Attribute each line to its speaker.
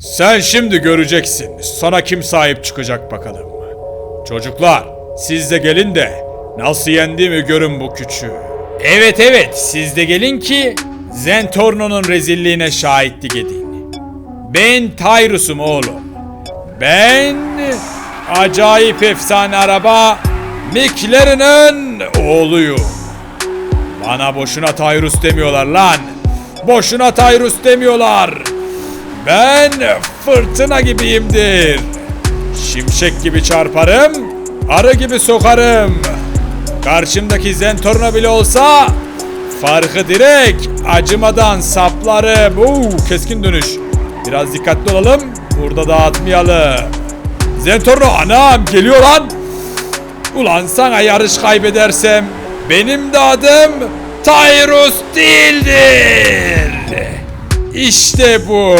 Speaker 1: Sen şimdi göreceksin. Sana kim sahip çıkacak bakalım. Çocuklar, siz de gelin de nasıl yendiğimi görün bu küçüğü. Evet evet, siz de gelin ki Zentorno'nun rezilliğine şahitlik edin. Ben Tyrus'um oğlum. Ben acayip efsane araba McLaren'ın oğluyum. Bana boşuna Tyrus demiyorlar lan. Boşuna Tyrus demiyorlar. Ben fırtına gibiyimdir. Şimşek gibi çarparım, arı gibi sokarım. Karşımdaki Zentorno bile olsa farkı direkt acımadan saplarım. Oo, keskin dönüş. Biraz dikkatli olalım. Burada dağıtmayalım. Zentorno anam geliyor lan. Ulan sana yarış kaybedersem benim de adım Tyrus değildir. İşte bu.